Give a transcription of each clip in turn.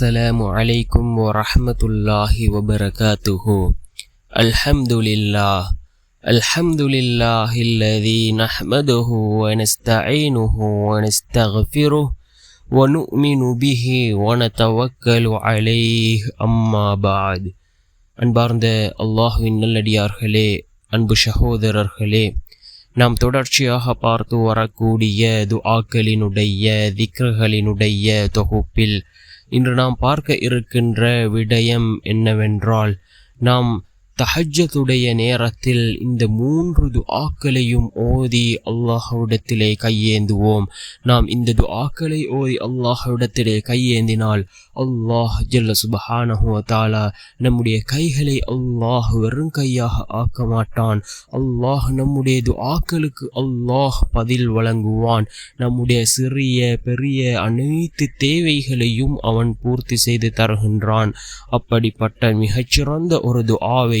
السلام عليكم ورحمة الله وبركاته الحمد لله الحمد لله الذي نحمده ونستعينه ونستغفره ونؤمن به ونتوكل عليه أما بعد அன்பார்ந்த அல்லாஹுவின் நல்லடியார்களே அன்பு சகோதரர்களே நாம் தொடர்ச்சியாக பார்த்து வரக்கூடிய துஆக்களினுடைய திக்ருகளினுடைய தொகுப்பில் இன்று நாம் பார்க்க இருக்கின்ற விடயம் என்னவென்றால் நாம் தஹஜத்துடைய நேரத்தில் இந்த மூன்று துஆக்களையும் ஓதி அல்லாஹவிடத்திலே கையேந்துவோம். நாம் இந்த துஆக்களை ஓதி அல்லாஹவிடத்திலே கையேந்தினால் அல்லாஹ் ஜல்ல சுபஹானஹுவத்தாலா தாலா நம்முடைய கைகளை அல்லாஹ் வெறும் கையாக ஆக்க மாட்டான் அல்லாஹ் நம்முடைய துஆக்களுக்கு அல்லாஹ் பதில் வழங்குவான். நம்முடைய சிறிய பெரிய அனைத்து தேவைகளையும் அவன் பூர்த்தி செய்து தருகின்றான். அப்படிப்பட்ட மிகச்சிறந்த ஒரு துஆவை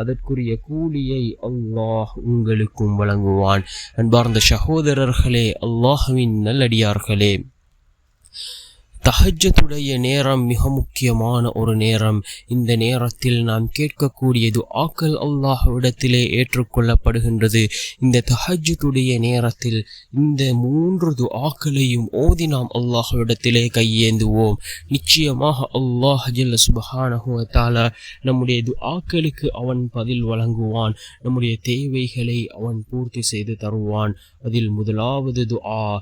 அதற்குரிய கூலியை அல்லாஹ் உங்களுக்கும் வழங்குவான். அன்பார்ந்த சகோதரர்களே அல்லாஹுவின் நல்லடியார்களே. தஹஜத்துடைய நேரம் மிக முக்கியமான ஒரு நேரம். இந்த நேரத்தில் நாம் கேட்கக்கூடியது ஆக்கல் அல்லாஹ்விடத்திலே ஏற்றுக்கொள்ளப்படுகின்றது. இந்த தஹஜத்துடைய நேரத்தில் இந்த மூன்று துஆக்களையும் ஓதி நாம் அல்லாஹ்விடத்திலே கையேந்துவோம். நிச்சயமாக அல்லாஹ் ஜல்ல சுபஹானஹுவத்தால நம்முடைய துஆக்களுக்கு அவன் பதில் வழங்குவான். நம்முடைய தேவைகளை அவன் பூர்த்தி செய்து தருவான். அதில் முதலாவது துஆ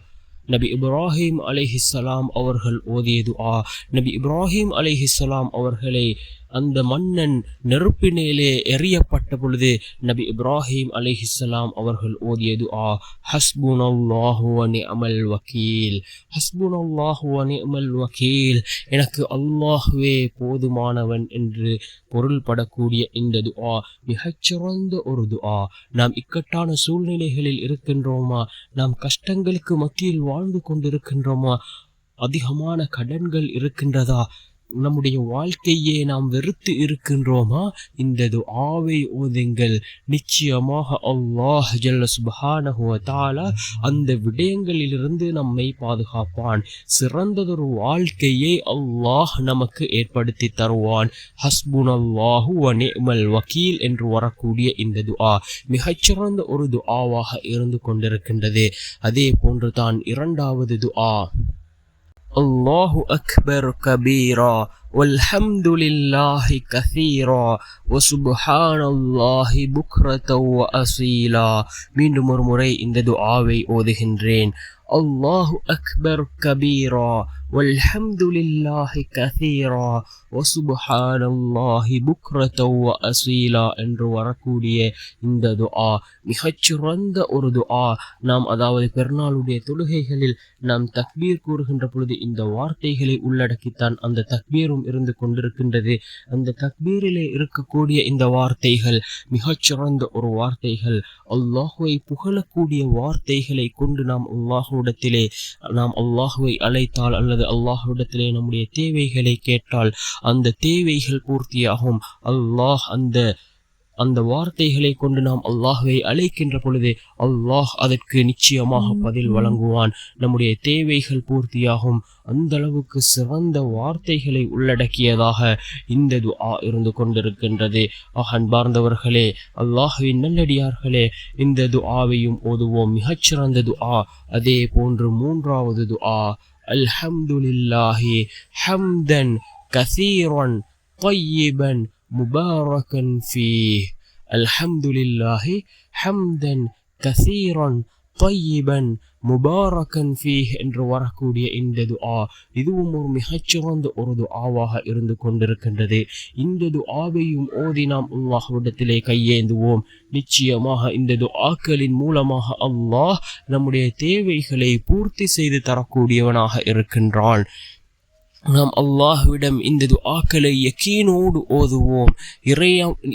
நபி இப்ராஹிம் அலைஹிஸ்ஸலாம் அவர்கள் ஓதிய துஆ நபி இப்ராஹிம் அலைஹிஸ்ஸலாம் அவர்களை அந்த மன்னன் நெருப்பினேலே எறியப்பட்ட பொழுது நபி இப்ராஹிம் அலிஹிஸ்லாம் அவர்கள் ஓதியது ஆ ஹஸ்புனல்லாஹு வ அமல் வக்கீல் ஹஸ்புனல்லாஹு வ அமல் வக்கீல் எனக்கு அல்லாஹுவே போதுமானவன் என்று பொருள்படக்கூடிய இந்த துஆ மிகச்சிறந்த ஒரு துஆ. நாம் இக்கட்டான சூழ்நிலைகளில் இருக்கின்றோமா? நாம் கஷ்டங்களுக்கு மத்தியில் வாழ்ந்து கொண்டிருக்கின்றோமா? அதிகமான கடன்கள் இருக்கின்றதா? நம்முடைய வாழ்க்கையே நாம் வெறுத்து இருக்கின்றோமா? இந்த துஆவை ஓதுங்கள். நிச்சயமாக அல்லாஹ் ஜல்ல சுபஹானஹு அந்த விடயங்களிலிருந்து நம்மை பாதுகாப்பான். சிறந்ததொரு வாழ்க்கையை அல்லாஹ் நமக்கு ஏற்படுத்தி தருவான். ஹஸ்புன் அல்லாஹு நிஅமல் வக்கீல் என்று வரக்கூடிய இந்த துஆ மிகச்சிறந்த ஒரு துஆவாக இருந்து கொண்டிருக்கின்றது. அதே போன்று தான் இரண்டாவது துஆ الله أكبر كبيرا والحمد لله كثيرا وسبحان الله بكرة وأصيلا. من دمر مري إن دعاوي أوذهن رين الله أكبر كبيرا. والحمد لله كثيرا وسبحان الله بكرة وأصيلا என்று வரக்கூடிய இந்த துஆ மிகச்சிறந்த ஒரு துஆ நாம் அதாவது பெருநாளுடைய தொழுகைகளில் நாம் தக்பீர் கூறுகின்ற பொழுது இந்த வார்த்தைகளை உள்ளடக்கித்தான் அந்த தக்பீரும் இருந்து கொண்டிருக்கின்றது அந்த தக்பீரிலே இருக்கக்கூடிய இந்த வார்த்தைகள் மிகச்சிறந்த ஒரு வார்த்தைகள் அல்லாஹுவை புகழக்கூடிய வார்த்தைகளை கொண்டு நாம் அல்லாஹுவிடத்திலே நாம் அல்லாஹுவை அழைத்தால் அல்லது அல்லாஹுவிடத்திலே நம்முடைய தேவைகளை கேட்டால் அந்த தேவைகள் பூர்த்தியாகும். அல்லாஹ் அந்த அந்த வார்த்தைகளை கொண்டு நாம் அல்லாஹுவை அழைக்கின்ற பொழுது அல்லாஹ் அதற்கு நிச்சயமாக பதில் வழங்குவான். நம்முடைய தேவைகள் பூர்த்தியாகும். அந்த அளவுக்கு சிறந்த வார்த்தைகளை உள்ளடக்கியதாக இந்த துஆ இருந்து கொண்டிருக்கின்றது. அன்பார்ந்தவர்களே அல்லாஹுவின் நல்லடியார்களே இந்த துஆவையும் ஓதுவோம். மிகச்சிறந்த துஆ. அதே போன்று மூன்றாவது துஆ. الحمد لله حمدا كثيرا طيبا مباركا فيه. الحمد لله حمدا كثيرا தையீபன் முபாரக்கன் ஃபீஹ் என்று வரக்கூடிய இந்த துஆ இதுவும் ஒரு மிகச்சிறந்த ஒரு துஆவாக இருந்து கொண்டிருக்கின்றது இந்த துஆவையும் ஓதி நாம் அல்லாஹ்விடத்திலே கையேந்துவோம் நிச்சயமாக இந்த துஆக்களின் மூலமாக அல்லாஹ் நம்முடைய தேவைகளை பூர்த்தி செய்து தரக்கூடியவனாக இருக்கின்றான் நாம் அல்லாஹுவிடம் இந்த துஆக்களை யக்கீனோடு ஓதுவோம். இறை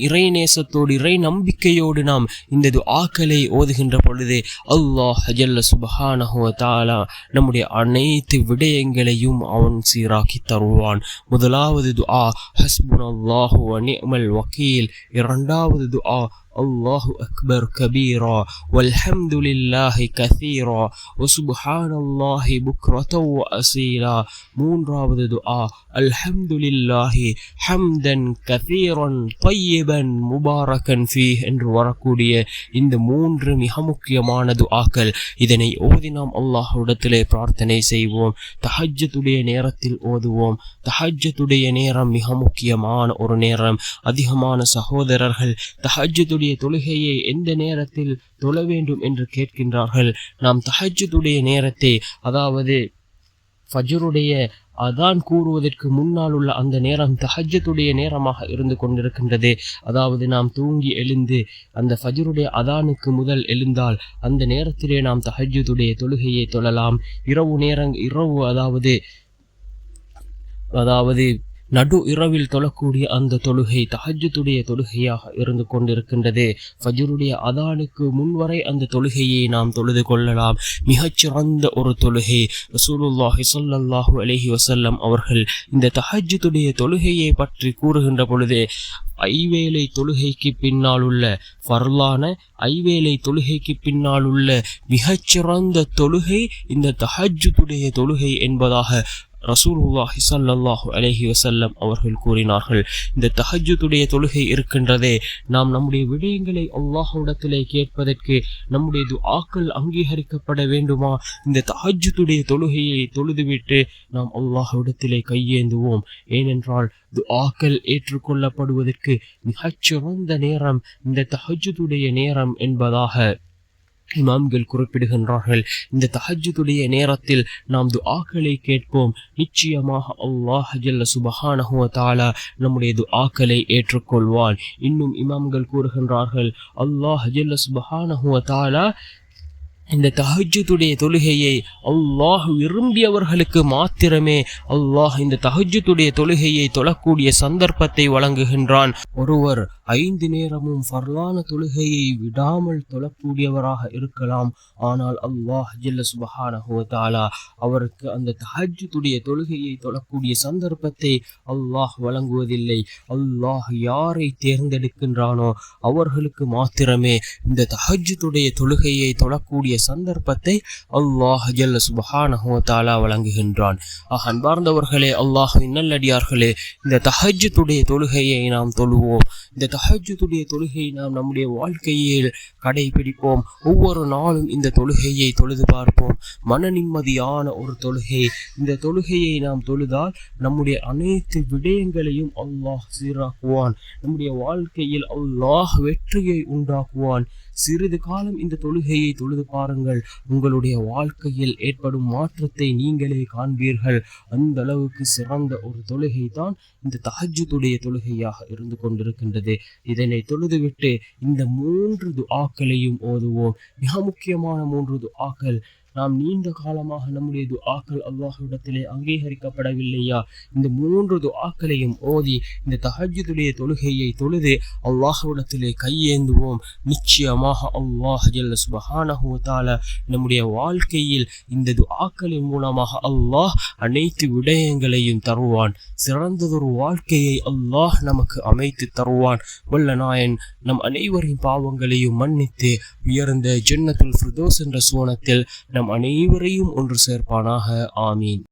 இறைநேசத்தோடு இறை நம்பிக்கையோடு நாம் இந்த துஆக்களை ஓதுகின்ற பொழுது அல்லாஹ் ஜல்ல சுபஹானஹுவ தாலா நம்முடைய அனைத்து விடயங்களையும் அவன் சீராக்கி தருவான். முதலாவது துஆ ஹஸ்புன் அல்லாஹு அனிமல் வக்கீல். இரண்டாவது துஆ الله أكبر كبيرا والحمد لله كثيرا وسبحان الله بكرة وأصيلا மூன்றாவது துஆ அல்ஹம்து லில்லாஹி ஹம்தன் கதீரன் طيبا முபாரக்கன் ஃபீ என்று வரக்கூடிய இந்த மூன்று மிக முக்கியமான துஆக்கள் இதனை ஓதி நாம் அல்லாஹ்விடத்திலே பிரார்த்தனை செய்வோம் தஹஜ்ஜத்துடைய நேரத்தில் ஓதுவோம் தஹஜ்ஜத்துடைய நேரம் மிக முக்கியமான ஒரு நேரம் அதிகமான சகோதரர்கள் தஹஜ்ஜத்துடைய தொழுகையை எந்த நேரத்தில் தொழ வேண்டும் என்று கேட்கின்றார்கள். நாம் தஹஜுடைய நேரத்தை அதாவது ஃபஜருடைய அதான் கூறுவதற்கு முன்னால் உள்ள அந்த நேரம் தஹஜத்துடைய நேரமாக இருந்து கொண்டிருக்கின்றது. அதாவது நாம் தூங்கி எழுந்து அந்த ஃபஜருடைய அதானுக்கு முதல் எழுந்தால் அந்த நேரத்திலே நாம் தஹஜ்ஜத்துடைய தொழுகையை தொழலாம். இரவு நேரங் இரவு அதாவது அதாவது நடு இரவில் தொழக்கூடிய அந்த தொழுகை தஹஜ்ஜுடைய தொழுகையாக இருந்து கொண்டிருக்கின்றது. ஃபஜருடைய அதானுக்கு முன்வரை அந்த தொழுகையை நாம் தொழுது கொள்ளலாம். மிகச்சிறந்த ஒரு தொழுகை. ரசூலுல்லாஹி சொல்லல்லாஹு அலஹி வசல்லம் அவர்கள் இந்த தஹஜ்ஜுடைய தொழுகையை பற்றி கூறுகின்ற பொழுது ஐவேளை தொழுகைக்கு பின்னால் உள்ள வரலான ஐவேளை தொழுகைக்கு பின்னால் உள்ள மிகச்சிறந்த தொழுகை இந்த தஹஜுடைய தொழுகை என்பதாக ரசூலுல்லாஹி சல்லாஹு அலஹி வசல்லம் அவர்கள் கூறினார்கள் இந்த தஹஜ்ஜுடைய தொழுகை இருக்கின்றதே நாம் நம்முடைய விடயங்களை அல்லாஹுடத்திலே கேட்பதற்கு நம்முடைய துஆக்கள் அங்கீகரிக்கப்பட வேண்டுமா? இந்த தஹஜ்ஜுடைய தொழுகையை தொழுதுவிட்டு நாம் அல்லாஹுடத்திலே கையேந்துவோம். ஏனென்றால் துஆக்கள் ஏற்றுக்கொள்ளப்படுவதற்கு மிகச்சிறந்த நேரம் இந்த தஹஜ்ஜுடைய நேரம் என்பதாக இமாம்கள் குறிப்பிடுகின்றார்கள் இந்த தஹஜுடைய நேரத்தில் நாம் துஆக்களை கேட்போம். நிச்சயமாக அல்லாஹ் ஜல்ல சுபஹானஹு வ நம்முடைய துஆக்களை ஏற்றுக்கொள்வான். இன்னும் இமாம்கள் கூறுகின்றார்கள் அல்லாஹ் ஜல்ல சுபஹானஹு வ இந்த தஹஜுத்துடைய தொழுகையை அல்லாஹ் விரும்பியவர்களுக்கு மாத்திரமே அல்லாஹ் இந்த தஹஜுத்துடைய தொழுகையை தொழக்கூடிய சந்தர்ப்பத்தை வழங்குகின்றான். ஒருவர் ஐந்து நேரமும் ஃபர்லான தொழுகையை விடாமல் தொழக்கூடியவராக இருக்கலாம். ஆனால் அல்லாஹ் ஜல்ல சுபஹானஹு அவருக்கு அந்த தஹஜுடைய தொழுகையை தொழக்கூடிய சந்தர்ப்பத்தை அல்லாஹ் வழங்குவதில்லை. அல்லாஹ் யாரை தேர்ந்தெடுக்கின்றானோ அவர்களுக்கு மாத்திரமே இந்த தஹஜுடைய தொழுகையை தொழக்கூடிய சந்தர்ப்பத்தை அல்லாஹ் ஜல்ல சுபஹானஹு வழங்குகின்றான். ஆஹ் அன்பார்ந்தவர்களே அல்லாஹ் நல்லடியார்களே இந்த தஹஜுடைய தொழுகையை நாம் தொழுவோம். இந்த தஹஜ்ஜுடைய தொழுகையை நாம் நம்முடைய வாழ்க்கையில் கடைபிடிப்போம். ஒவ்வொரு நாளும் இந்த தொழுகையை தொழுது பார்ப்போம். மன நிம்மதியான ஒரு தொழுகை. இந்த தொழுகையை நாம் தொழுதால் நம்முடைய அனைத்து விடயங்களையும் அல்லாஹ் சீராக்குவான். நம்முடைய வாழ்க்கையில் அல்லாஹ் வெற்றியை உண்டாக்குவான். சிறிது காலம் இந்த தொழுகையை தொழுது பாருங்கள். உங்களுடைய வாழ்க்கையில் ஏற்படும் மாற்றத்தை நீங்களே காண்பீர்கள். அந்த அளவுக்கு சிறந்த ஒரு தொழுகை தான் இந்த தஹஜ்ஜுடைய தொழுகையாக இருந்து கொண்டிருக்கின்றது. இதனை தொழுதுவிட்டு இந்த மூன்று துஆக்களையும் ஓதுவோம். மிக முக்கியமான மூன்று துஆக்கள் நாம் நீண்ட காலமாக நம்முடைய துஆக்கள் அல்லாஹ்விடத்திலே அங்கீகரிக்கப்படவில்லையா? இந்த மூன்று துஆக்களையும் ஓதி இந்த தஹஜ்ஜுடைய தொழுகையை தொழுது அல்லாஹ்விடத்திலே கையேந்துவோம். நிச்சயமாக அல்லாஹ் ஜல்ல சுபஹானஹு நம்முடைய வாழ்க்கையில் இந்த துஆக்களின் மூலமாக அல்லாஹ் அனைத்து விடயங்களையும் தருவான். சிறந்ததொரு வாழ்க்கையை அல்லாஹ் நமக்கு அமைத்து தருவான். வல்ல நாயன் நம் அனைவரின் பாவங்களையும் மன்னித்து உயர்ந்த ஜென்னத்துல் ஃபிர்தோஸ் என்ற சோனத்தில் நம் அனைவரையும் ஒன்று சேர்ப்பானாக. ஆமீன்.